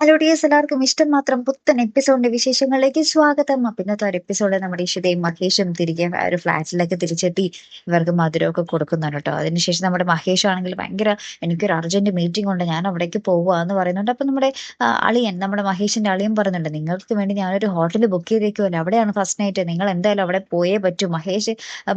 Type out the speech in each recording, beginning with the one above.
Hello dears എല്ലാവർക്കും ഇഷ്ടം മാത്രം പുത്തൻ എപ്പിസോഡിന്റെ വിശേഷങ്ങളിലേക്ക് സ്വാഗതം. അപ്പൊ ഇന്നത്തെ ഒരു എപ്പിസോഡിൽ നമ്മുടെ ഇഷിതയും മഹേഷും തിരികെ ഒരു ഫ്ലാറ്റിലേക്ക് തിരിച്ചെത്തി ഇവർക്ക് മധുരമൊക്കെ കൊടുക്കുന്നുണ്ട് കേട്ടോ. അതിനുശേഷം നമ്മുടെ മഹേഷ് ആണെങ്കിൽ ഭയങ്കര എനിക്കൊരു അർജന്റ് മീറ്റിംഗ് ഉണ്ട്. ഞാൻ അവിടേക്ക് പോവുക എന്ന് പറയുന്നുണ്ട്. അപ്പൊ നമ്മുടെ അളിയൻ നമ്മുടെ മഹേഷിന്റെ അളിയൻ പറയുന്നുണ്ട് നിങ്ങൾക്ക് വേണ്ടി ഞാനൊരു ഹോട്ടൽ ബുക്ക് ചെയ്തേക്കുമല്ലോ അവിടെയാണ് ഫസ്റ്റ് നൈറ്റ് നിങ്ങൾ എന്തായാലും അവിടെ പോയേ പറ്റൂ. മഹേഷ്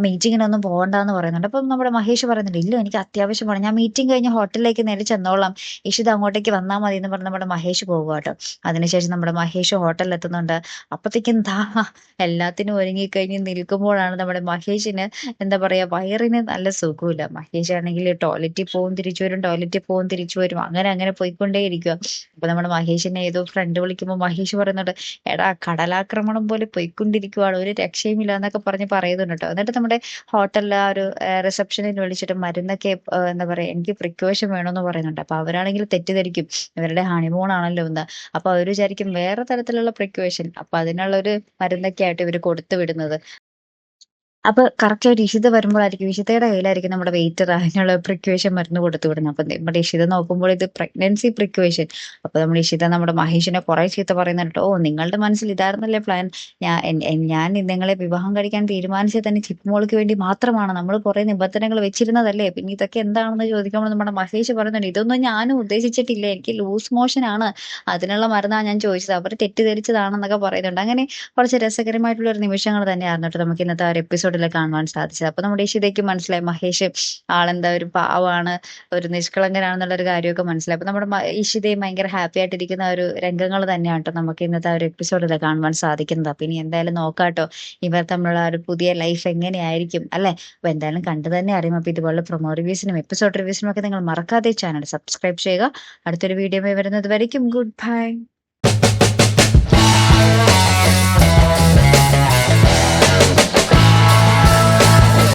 മീറ്റിങ്ങിനൊന്നും പോകണ്ടെന്ന് പറയുന്നുണ്ട്. അപ്പം നമ്മുടെ മഹേഷ് പറയുന്നുണ്ട് ഇല്ല എനിക്ക് അത്യാവശ്യമാണ് ഞാൻ മീറ്റിംഗ് കഴിഞ്ഞ് ഹോട്ടലിലേക്ക് നേരെ ചെന്നോളാം. ഇഷിത അങ്ങോട്ടേക്ക് വന്നാൽ മതി എന്ന് പറഞ്ഞ് നമ്മുടെ മഹേഷ് പോകുക കേട്ടോ അതിനുശേഷം നമ്മുടെ മഹേഷ് ഹോട്ടലിൽ എത്തുന്നുണ്ട്. അപ്പത്തേക്കും ദാ എല്ലാത്തിനും ഒരുങ്ങിക്കഴിഞ്ഞ് നിൽക്കുമ്പോഴാണ് നമ്മുടെ മഹേഷിന് എന്താ പറയാ വയറിന് നല്ല സുഖമില്ല മഹേഷ് ആണെങ്കിൽ ടോയ്ലറ്റിൽ പോവും തിരിച്ചു വരും ടോയ്ലറ്റിൽ പോവും തിരിച്ചു വരും. അങ്ങനെ അങ്ങനെ പോയിക്കൊണ്ടേയിരിക്കുക അപ്പൊ നമ്മുടെ മഹേഷിനെ ഏതോ ഫ്രണ്ട് വിളിക്കുമ്പോൾ മഹേഷ് പറയുന്നുണ്ട് എടാ കടലാക്രമണം പോലെ പോയിക്കൊണ്ടിരിക്കുവാണ് ഒരു രക്ഷയുമില്ല എന്നൊക്കെ പറഞ്ഞ് പറയുന്നുണ്ട് കേട്ടോ എന്നിട്ട് നമ്മുടെ ഹോട്ടലിലെ ആ ഒരു റിസപ്ഷനിൽ വിളിച്ചിട്ട് മരുന്നൊക്കെ എന്താ പറയാ എനിക്ക് പ്രിക്കോഷൻ വേണമെന്ന് പറയുന്നുണ്ട്. അപ്പൊ അവരാണെങ്കിൽ തെറ്റിദ്ധരിക്കും. ഇവരുടെ ഹണിമൂൺ ആണല്ലോ എന്ന് അപ്പൊ അവർ വിചാരിക്കും വേറെ തരത്തിലുള്ള പ്രിക്കോഷൻ അപ്പൊ അതിനുള്ള ഒരു മരുന്നൊക്കെ ആയിട്ട് ഇവർ കൊടുത്തു വിടുന്നത്. അപ്പൊ കറക്റ്റ് ആയിട്ട് ഇഷിത വരുമ്പോഴായിരിക്കും. ഇഷിതയുടെ കയ്യിലായിരിക്കും നമ്മുടെ വെയിറ്റർ അതിനുള്ള പ്രിക്വേഷൻ മരുന്ന് കൊടുത്തു വിടുന്നത്. അപ്പൊ നമ്മുടെ ഇഷിത നോക്കുമ്പോൾ ഇത് പ്രഗ്നൻസി പ്രിക്വേഷൻ അപ്പൊ നമ്മൾ ഇഷിത നമ്മുടെ മഹേഷിനെ കുറെ ചീത്ത പറയുന്നുണ്ട് ഓ നിങ്ങളുടെ മനസ്സിൽ ഇതായിരുന്നല്ലേ പ്ലാൻ ഞാൻ ഞാൻ നിങ്ങളെ വിവാഹം കഴിക്കാൻ തീരുമാനിച്ചത് തന്നെ ചിപ്മോൾക്ക് വേണ്ടി മാത്രമാണ്. നമ്മൾ കുറെ നിബന്ധനകൾ വെച്ചിരുന്നതല്ലേ? പിന്നെ ഇതൊക്കെ എന്താണെന്ന് ചോദിക്കുമ്പോൾ നമ്മുടെ മഹേഷ് പറയുന്നുണ്ട് ഇതൊന്നും ഞാനും ഉദ്ദേശിച്ചിട്ടില്ല. എനിക്ക് ലൂസ് മോഷൻ ആണ്. അതിനുള്ള മരുന്നാണ് ഞാൻ ചോദിച്ചത്. അവർ തെറ്റിദ്ധരിച്ചതാണെന്നൊക്കെ പറയുന്നുണ്ട്. അങ്ങനെ കുറച്ച് രസകരമായിട്ടുള്ള ഒരു നിമിഷങ്ങൾ തന്നെയായിരുന്നു കേട്ടോ. നമുക്ക് ഇന്നത്തെ ആ ഒരു എപ്പിസോഡിൽ കാണുവാൻ സാധിച്ചത്. അപ്പൊ നമ്മുടെ ഇഷിതയ്ക്ക് മനസ്സിലായി. മഹേഷ് ആളെന്താ ഒരു പാവാണ് ഒരു നിഷ്കളങ്കനാണെന്നുള്ള ഒരു കാര്യമൊക്കെ മനസ്സിലായി. അപ്പൊ നമ്മുടെ ഇഷിതയും ഭയങ്കര ഹാപ്പി ആയിട്ടിരിക്കുന്ന ഒരു രംഗങ്ങൾ തന്നെയാണ് കേട്ടോ നമുക്ക് ഇന്നത്തെ ആ ഒരു എപ്പിസോഡിൽ കാണുവാൻ സാധിക്കുന്നത്. അപ്പൊ ഇനി എന്തായാലും നോക്കാട്ടോ. ഇവർ തമ്മിലുള്ള ഒരു പുതിയ ലൈഫ് എങ്ങനെയായിരിക്കും അല്ലെ? അപ്പൊ എന്തായാലും കണ്ടു തന്നെ അറിയും. അപ്പൊ ഇതുപോലെ പ്രൊമോ റിവ്യൂസിനും എപ്പിസോഡ് റിവ്യൂസിനും ഒക്കെ നിങ്ങൾ മറക്കാതെ ചാനൽ സബ്സ്ക്രൈബ് ചെയ്യുക. അടുത്തൊരു വീഡിയോ വരുന്നത് വരയ്ക്കും. Good bye.